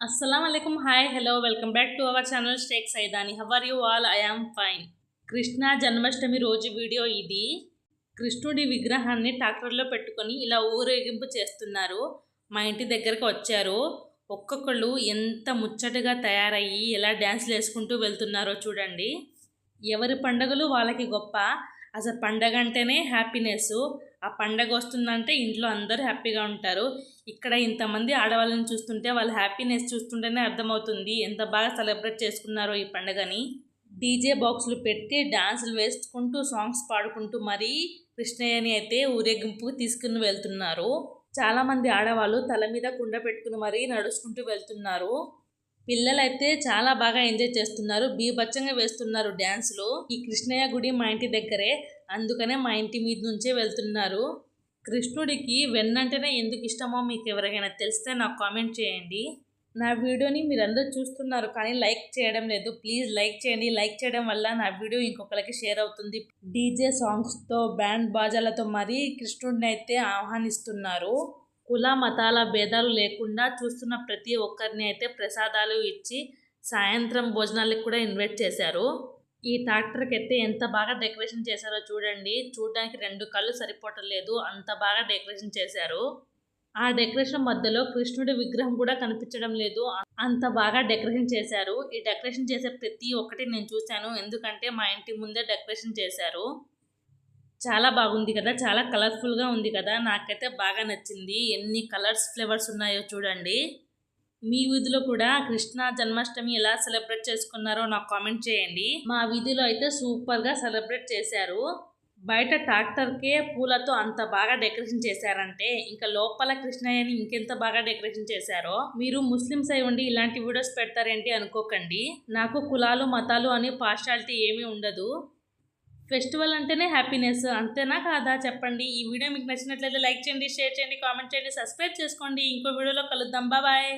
అస్సలం అయికం hi hello welcome back to our channel stake Saidani how are you all I am fine Krishna Janmashtami రోజు video ఇది. కృష్ణుడి విగ్రహాన్ని ట్రాక్టర్లో పెట్టుకొని ఇలా ఊరేగింపు చేస్తున్నారు. మా ఇంటి దగ్గరకు వచ్చారు. ఒక్కొక్కళ్ళు ఎంత ముచ్చటగా తయారయ్యి ఎలా డ్యాన్స్లు వేసుకుంటూ వెళ్తున్నారో చూడండి. ఎవరి పండగలు వాళ్ళకి గొప్ప. అసలు పండగ అంటేనే హ్యాపీనెస్ ఆ పండగ వస్తుందంటే ఇంట్లో అందరూ హ్యాపీగా ఉంటారు. ఇక్కడ ఇంతమంది ఆడవాళ్ళని చూస్తుంటే వాళ్ళ హ్యాపీనెస్ చూస్తుంటేనే అర్థమవుతుంది. ఎంత బాగా సెలబ్రేట్ చేసుకున్నారో ఈ పండుగని. డీజే బాక్సులు పెట్టి డాన్సులు వేసుకుంటూ సాంగ్స్ పాడుకుంటూ మరీ కృష్ణయ్యని అయితే ఊరేగింపు తీసుకుని వెళ్తున్నారు. చాలామంది ఆడవాళ్ళు తల మీద కుండ పెట్టుకుని మరీ నడుచుకుంటూ వెళ్తున్నారు. పిల్లలైతే చాలా బాగా ఎంజాయ్ చేస్తున్నారు. బీభత్సంగా వేస్తున్నారు డ్యాన్సులు. ఈ కృష్ణయ్య గుడి మా ఇంటి దగ్గరే. అందుకనే మా ఇంటి మీద నుంచే వెళ్తున్నారు. కృష్ణుడికి వెన్నంటేనే ఎందుకు ఇష్టమో మీకు ఎవరికైనా తెలిస్తే నాకు కామెంట్ చేయండి. నా వీడియోని మీరందరూ చూస్తున్నారు కానీ లైక్ చేయడం లేదు. ప్లీజ్ లైక్ చేయండి. లైక్ చేయడం వల్ల నా వీడియో ఇంకొకరికి షేర్ అవుతుంది. డీజే సాంగ్స్తో బ్యాండ్ బాజాలతో మరీ కృష్ణుడిని అయితే ఆహ్వానిస్తున్నారు. కుల మతాల భేదాలు లేకుండా చూస్తున్న ప్రతి ఒక్కరిని అయితే ప్రసాదాలు ఇచ్చి సాయంత్రం భోజనాలకు కూడా ఇన్వైట్ చేశారు. ఈ ట్రాక్టర్కి అయితే ఎంత బాగా డెకరేషన్ చేశారో చూడండి. చూడడానికి రెండు కళ్ళు సరిపోవటం లేదు. అంత బాగా డెకరేషన్ చేశారు. ఆ డెకరేషన్ మధ్యలో కృష్ణుడి విగ్రహం కూడా కనిపించడం లేదు. అంత బాగా డెకరేషన్ చేశారు. ఈ డెకరేషన్ చేసే ప్రతి ఒక్కటి నేను చూశాను. ఎందుకంటే మా ఇంటి ముందే డెకరేషన్ చేశారు. చాలా బాగుంది కదా చాలా కలర్ఫుల్గా ఉంది కదా నాకైతే బాగా నచ్చింది. ఎన్ని కలర్స్ ఫ్లేవర్స్ ఉన్నాయో చూడండి. మీ వీధిలో కూడా కృష్ణ జన్మాష్టమి ఎలా సెలబ్రేట్ చేసుకున్నారో నాకు కామెంట్ చేయండి. మా వీధిలో అయితే సూపర్గా సెలబ్రేట్ చేశారు. బయట ట్రాక్టర్కే పూలతో అంత బాగా డెకరేషన్ చేశారంటే ఇంకా లోపల కృష్ణయ్యని ఇంకెంత బాగా డెకరేషన్ చేశారో మీరు ముస్లిమ్స్ అయి ఉండి ఇలాంటి వీడియోస్ పెడతారేంటి అనుకోకండి. నాకు కులాలు మతాలు అని పార్షాలిటీ ఏమీ ఉండదు. ఫెస్టివల్ అంటేనే హ్యాపీనెస్. అంతేనా కాదా? చెప్పండి. ఈ వీడియో మీకు నచ్చినట్లయితే లైక్ చేయండి షేర్ చేయండి కామెంట్ చేయండి సబ్స్క్రైబ్ చేసుకోండి. ఇంకో వీడియోలో కలుద్దాం. బాయ్